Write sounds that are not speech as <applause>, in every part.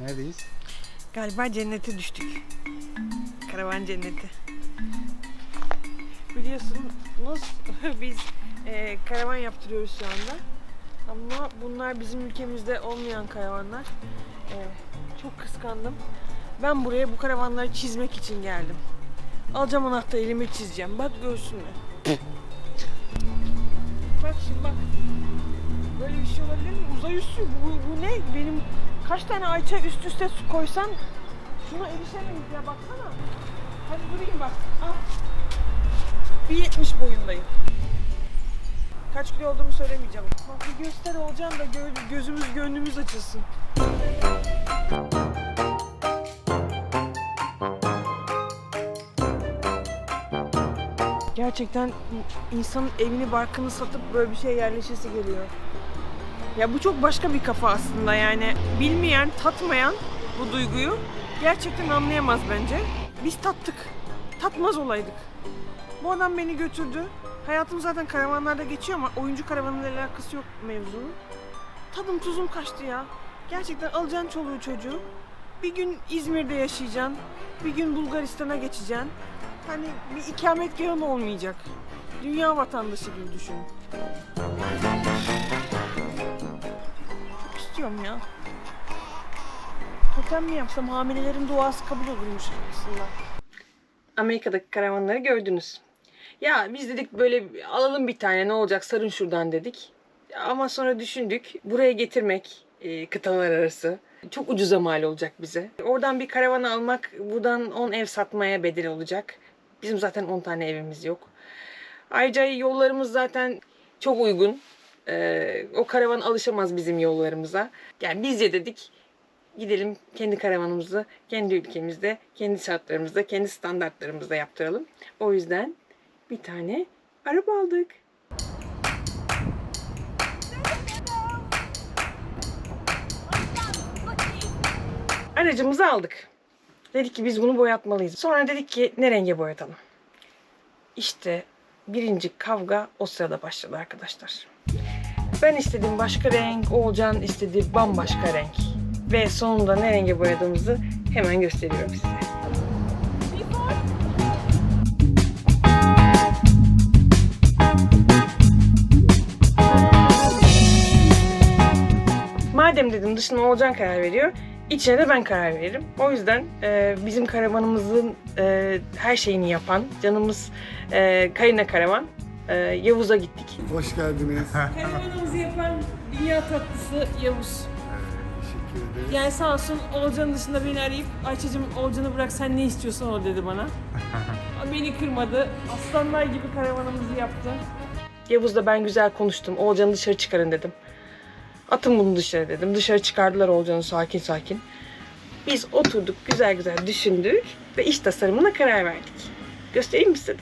Neredeyiz? Galiba cennete düştük. Karavan cenneti. Biliyorsunuz <laughs> biz e, karavan yaptırıyoruz şu anda. Ama bunlar bizim ülkemizde olmayan karavanlar. E, çok kıskandım. Ben buraya bu karavanları çizmek için geldim. Alacağım anahtarı elime çizeceğim. Bak görsünler. bak şimdi bak. Böyle bir şey olabilir mi? Uzay üstü. Bu, bu ne? Benim kaç tane ayça üst üste koysan şuna erişemeyiz ya baksana. Hadi durayım bak. Al. 1.70 boyundayım. Kaç kilo olduğumu söylemeyeceğim. Bak bir göster olacağım da gö- gözümüz gönlümüz açılsın. Gerçekten insanın evini barkını satıp böyle bir şey yerleşesi geliyor. Ya bu çok başka bir kafa aslında yani. Bilmeyen, tatmayan bu duyguyu gerçekten anlayamaz bence. Biz tattık. Tatmaz olaydık. Bu adam beni götürdü. Hayatım zaten karavanlarda geçiyor ama oyuncu karavanıyla alakası yok mevzunun. Tadım tuzum kaçtı ya. Gerçekten alacaksın çoluğu çocuğu. Bir gün İzmir'de yaşayacaksın. Bir gün Bulgaristan'a geçeceksin. Hani bir ikametgahın olmayacak. Dünya vatandaşı gibi düşün. İstiyorum ya. Totem mi yapsam hamilelerin duası kabul olurmuş aslında. Amerika'daki karavanları gördünüz. Ya biz dedik böyle alalım bir tane ne olacak sarın şuradan dedik. Ama sonra düşündük buraya getirmek e, kıtalar arası çok ucuza mal olacak bize. Oradan bir karavan almak buradan 10 ev satmaya bedel olacak. Bizim zaten 10 tane evimiz yok. Ayrıca yollarımız zaten çok uygun. Ee, o karavan alışamaz bizim yollarımıza. Yani biz de dedik gidelim kendi karavanımızı kendi ülkemizde, kendi şartlarımızda, kendi standartlarımızda yaptıralım. O yüzden bir tane araba aldık. Aracımızı aldık. Dedik ki biz bunu boyatmalıyız. Sonra dedik ki ne renge boyatalım? İşte birinci kavga o sırada başladı arkadaşlar. Ben istedim başka renk, Oğulcan istedi bambaşka renk. Ve sonunda ne renge boyadığımızı hemen gösteriyorum size. Madem dedim dışına Oğulcan karar veriyor, içine de ben karar veririm. O yüzden e, bizim karavanımızın e, her şeyini yapan canımız e, Karina Karavan e, Yavuz'a gittik. Hoş geldiniz. Karavanımızı yapan dünya tatlısı Yavuz. Teşekkür ederiz. Yani sağ olsun Olcan'ın dışında beni arayıp Ayça'cığım Olcan'ı bırak sen ne istiyorsan o dedi bana. <laughs> beni kırmadı. Aslanlar gibi karavanımızı yaptı. Yavuz'la ben güzel konuştum. Olcan'ı dışarı çıkarın dedim. Atın bunu dışarı dedim. Dışarı çıkardılar Olcan'ı sakin sakin. Biz oturduk güzel güzel düşündük ve iş tasarımına karar verdik. Göstereyim mi size?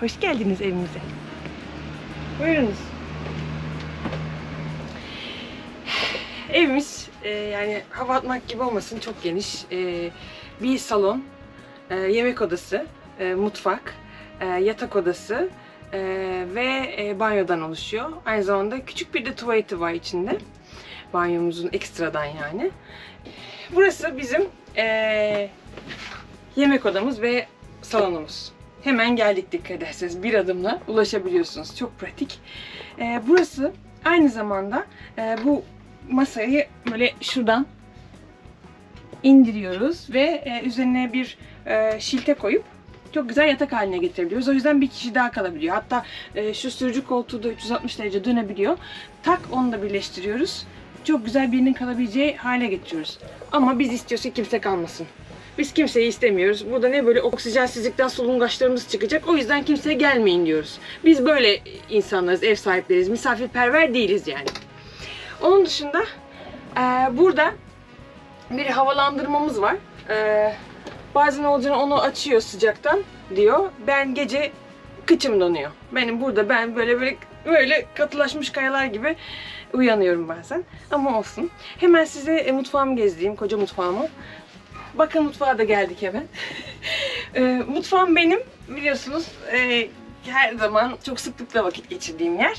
Hoş geldiniz evimize. Buyurunuz. Evimiz e, yani hava atmak gibi olmasın çok geniş. E, bir salon, e, yemek odası, e, mutfak, e, yatak odası e, ve e, banyodan oluşuyor. Aynı zamanda küçük bir de tuvaleti var içinde. Banyomuzun ekstradan yani. Burası bizim e, yemek odamız ve salonumuz. Hemen geldik dikkat ederseniz. Bir adımla ulaşabiliyorsunuz. Çok pratik. E, burası aynı zamanda e, bu masayı böyle şuradan indiriyoruz ve e, üzerine bir e, şilte koyup çok güzel yatak haline getirebiliyoruz. O yüzden bir kişi daha kalabiliyor. Hatta e, şu sürücü koltuğu da 360 derece dönebiliyor. Tak onu da birleştiriyoruz. Çok güzel birinin kalabileceği hale getiriyoruz. Ama biz istiyorsak kimse kalmasın. Biz kimseyi istemiyoruz. Burada ne böyle oksijensizlikten solungaçlarımız çıkacak. O yüzden kimseye gelmeyin diyoruz. Biz böyle insanlarız, ev sahipleriz. Misafirperver değiliz yani. Onun dışında eee, burada bir havalandırmamız var. Eee bazen olacağını onu açıyor sıcaktan diyor. Ben gece kıçım donuyor. Benim burada ben böyle böyle böyle katılaşmış kayalar gibi uyanıyorum bazen. Ama olsun. Hemen size e, mutfağımı gezdireyim, koca mutfağımı. Bakın mutfağa da geldik hemen. <laughs> e, mutfağım benim biliyorsunuz e, her zaman çok sıklıkla vakit geçirdiğim yer.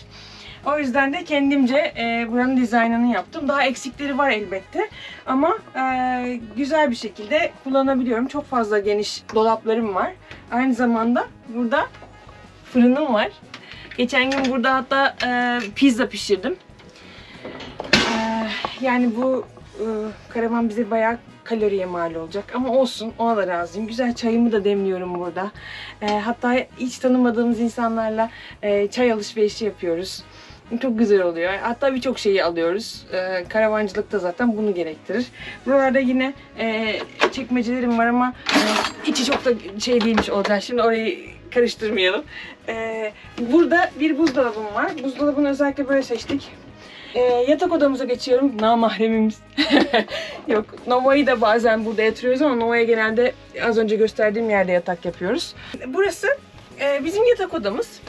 O yüzden de kendimce e, buranın dizaynını yaptım. Daha eksikleri var elbette. Ama e, güzel bir şekilde kullanabiliyorum. Çok fazla geniş dolaplarım var. Aynı zamanda burada fırınım var. Geçen gün burada hatta e, pizza pişirdim. E, yani bu e, karavan bize bayağı kaloriye mal olacak. Ama olsun ona da razıyım. Güzel çayımı da demliyorum burada. E, hatta hiç tanımadığımız insanlarla e, çay alışverişi yapıyoruz. Çok güzel oluyor. Hatta birçok şeyi alıyoruz. E, karavancılık da zaten bunu gerektirir. Buralarda yine e, çekmecelerim var ama e, içi çok da şey değilmiş olacak. Şimdi orayı karıştırmayalım. E, burada bir buzdolabım var. Buzdolabını özellikle böyle seçtik. E, yatak odamıza geçiyorum. Namahremimiz. <laughs> Yok, Nova'yı da bazen burada yatırıyoruz ama Nova'ya genelde az önce gösterdiğim yerde yatak yapıyoruz. Burası e, bizim yatak odamız.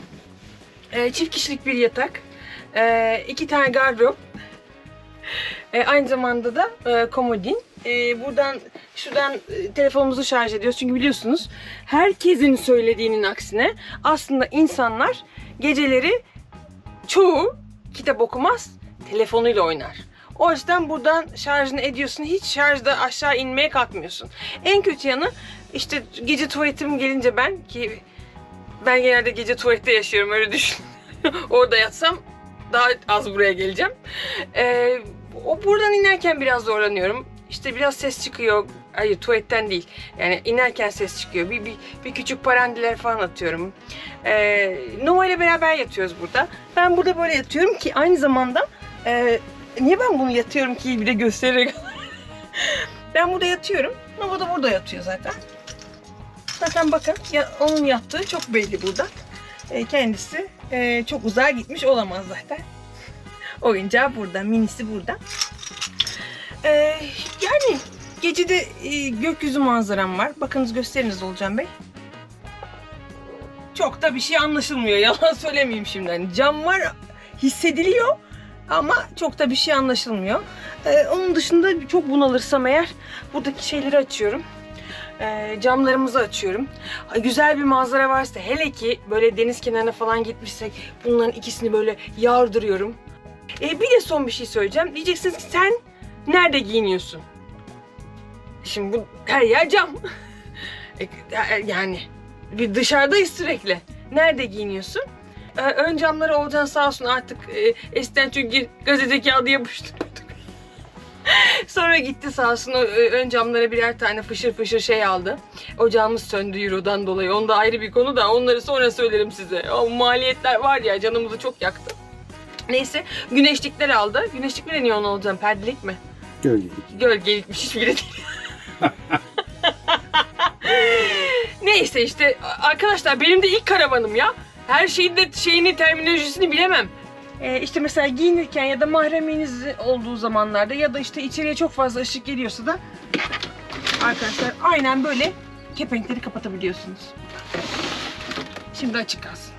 E, çift kişilik bir yatak. E, iki tane gardırop. <laughs> E, aynı zamanda da e, komodin. E, buradan şuradan e, telefonumuzu şarj ediyoruz. Çünkü biliyorsunuz herkesin söylediğinin aksine aslında insanlar geceleri çoğu kitap okumaz, telefonuyla oynar. O yüzden buradan şarjını ediyorsun. Hiç şarjda aşağı inmeye kalkmıyorsun. En kötü yanı işte gece tuvaletim gelince ben ki ben genelde gece tuvalette yaşıyorum öyle düşün. <laughs> Orada yatsam daha az buraya geleceğim. Ee, o buradan inerken biraz zorlanıyorum. İşte biraz ses çıkıyor. Hayır tuvaletten değil. Yani inerken ses çıkıyor. Bir, bir, bir küçük parandiler falan atıyorum. Ee, Nova ile beraber yatıyoruz burada. Ben burada böyle yatıyorum ki aynı zamanda e, niye ben bunu yatıyorum ki bir de göstererek <laughs> ben burada yatıyorum. Nova da burada yatıyor zaten. Zaten bakın ya, onun yattığı çok belli burada. E, kendisi e, çok uzağa gitmiş olamaz zaten. <laughs> Oyuncağı burada, minisi burada. E, yani gecede e, gökyüzü manzaram var. Bakınız gösteriniz Olcan Bey. Çok da bir şey anlaşılmıyor. <laughs> Yalan söylemeyeyim şimdi. Hani cam var hissediliyor ama çok da bir şey anlaşılmıyor. E, onun dışında çok bunalırsam eğer buradaki şeyleri açıyorum. E, camlarımızı açıyorum. Güzel bir manzara varsa hele ki böyle deniz kenarına falan gitmişsek bunların ikisini böyle yardırıyorum. E, bir de son bir şey söyleyeceğim. Diyeceksiniz ki sen nerede giyiniyorsun? Şimdi bu her yer cam. <laughs> E, yani bir dışarıdayız sürekli. Nerede giyiniyorsun? E, ön camları Olcan sağ olsun artık e, eskiden çünkü gazete kağıdı yapıştırıyorduk. <laughs> Sonra gitti sağ olsun o, e, ön camlara birer tane fışır fışır şey aldı. Ocağımız söndü Euro'dan dolayı. Onda ayrı bir konu da onları sonra söylerim size. O maliyetler var ya canımızı çok yaktı. Neyse güneşlikler aldı. Güneşlik mi deniyor ona olacağım? Perdelik mi? Gölgelik. Gölgelikmiş hiçbiri değil. <laughs> Neyse işte arkadaşlar benim de ilk karavanım ya. Her şeyin de şeyini terminolojisini bilemem. Ee, işte mesela giyinirken ya da mahreminiz olduğu zamanlarda ya da işte içeriye çok fazla ışık geliyorsa da arkadaşlar aynen böyle kepenkleri kapatabiliyorsunuz. Şimdi açık kalsın.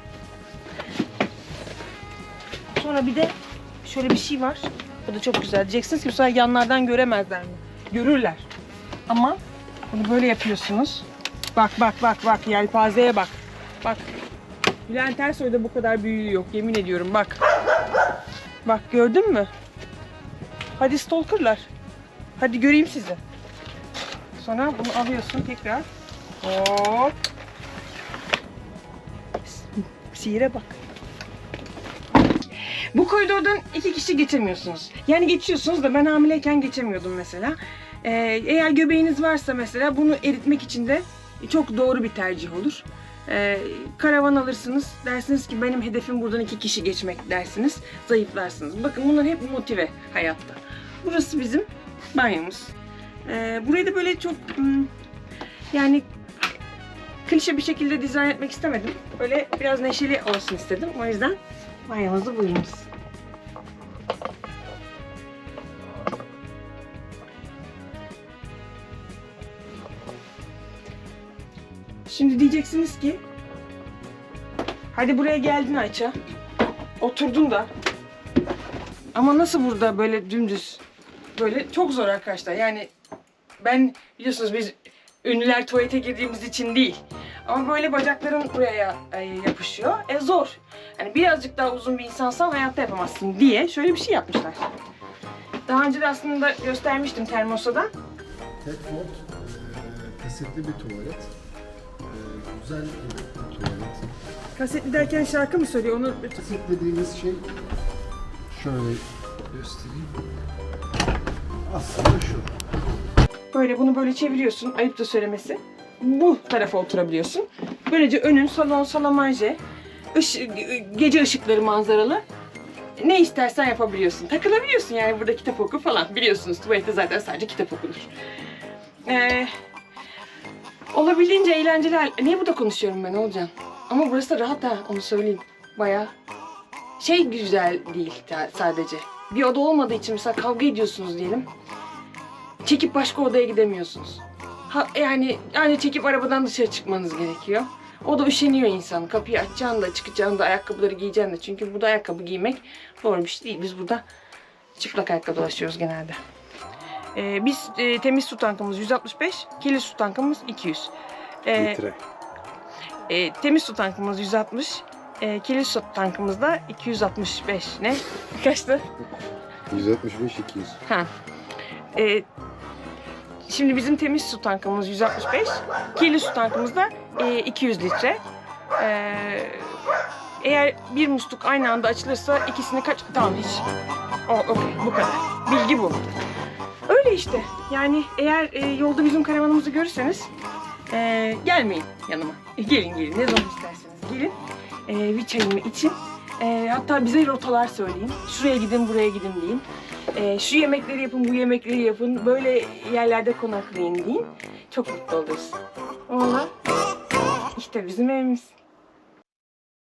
Sonra bir de şöyle bir şey var. Bu da çok güzel. Diyeceksiniz ki bu sefer yanlardan göremezler mi? Görürler. Ama bunu böyle yapıyorsunuz. Bak bak bak bak yelpazeye bak. Bak. Bülent Ersoy'da bu kadar büyüğü yok yemin ediyorum bak. Bak gördün mü? Hadi stalkerlar. Hadi göreyim sizi. Sonra bunu alıyorsun tekrar. Hop. Sihire bak. Bu koridordan iki kişi geçemiyorsunuz. Yani geçiyorsunuz da ben hamileyken geçemiyordum mesela. Ee, eğer göbeğiniz varsa mesela bunu eritmek için de çok doğru bir tercih olur. Ee, karavan alırsınız. Dersiniz ki benim hedefim buradan iki kişi geçmek dersiniz. Zayıflarsınız. Bakın bunlar hep motive hayatta. Burası bizim banyomuz. Ee, burayı da böyle çok hmm, yani klişe bir şekilde dizayn etmek istemedim. Böyle biraz neşeli olsun istedim. O yüzden banyomuzu buyurunuz. Şimdi diyeceksiniz ki Hadi buraya geldin Ayça. Oturdun da. Ama nasıl burada böyle dümdüz? Böyle çok zor arkadaşlar. Yani ben biliyorsunuz biz ünlüler tuvalete girdiğimiz için değil. Ama böyle bacakların buraya e, yapışıyor. E zor. Yani birazcık daha uzun bir insansan hayatta yapamazsın diye şöyle bir şey yapmışlar. Daha önce de aslında göstermiştim termosadan. Tedford e, kasetli bir tuvalet. Güzel bir tuvalet. Kasetli derken şarkı mı söylüyor onu? Kaset dediğimiz şey şöyle göstereyim. Aslında şu. Böyle bunu böyle çeviriyorsun. Ayıp da söylemesi. Bu tarafa oturabiliyorsun. Böylece önün salon, salamanje, ışı- gece ışıkları manzaralı. Ne istersen yapabiliyorsun. Takılabiliyorsun yani burada kitap oku falan. Biliyorsunuz tuvalette zaten sadece kitap okunur. Ee, olabildiğince eğlenceli. hal- Niye burada konuşuyorum ben Olcan? Ama burası da rahat ha onu söyleyeyim. Baya şey güzel değil sadece. Bir oda olmadığı için mesela kavga ediyorsunuz diyelim çekip başka odaya gidemiyorsunuz. Ha, yani yani çekip arabadan dışarı çıkmanız gerekiyor. O da üşeniyor insan. Kapıyı açacaksın da çıkacaksın da ayakkabıları giyeceksin de. Çünkü burada ayakkabı giymek doğru bir şey değil. Biz burada çıplak ayakkabı dolaşıyoruz genelde. Ee, biz e, temiz su tankımız 165, kirli su tankımız 200. Ee, Litre. e, temiz su tankımız 160, e, kirli su tankımız da 265. Ne? <laughs> Kaçtı? 165 200. Ha. Ee, şimdi bizim temiz su tankımız 165, kirli su tankımız da e, 200 litre. Ee, eğer bir musluk aynı anda açılırsa ikisini kaç... Tamam hiç. O, okey, bu kadar. Bilgi bu. Öyle işte. Yani eğer e, yolda bizim karavanımızı görürseniz e, gelmeyin yanıma. E, gelin gelin ne zaman isterseniz gelin. E, bir çayımı için. E, hatta bize rotalar söyleyin. Şuraya gidin buraya gidin deyin. E, şu yemekleri yapın bu yemekleri yapın. Böyle yerlerde konaklayın deyin. Çok mutlu oluruz. Valla işte bizim evimiz.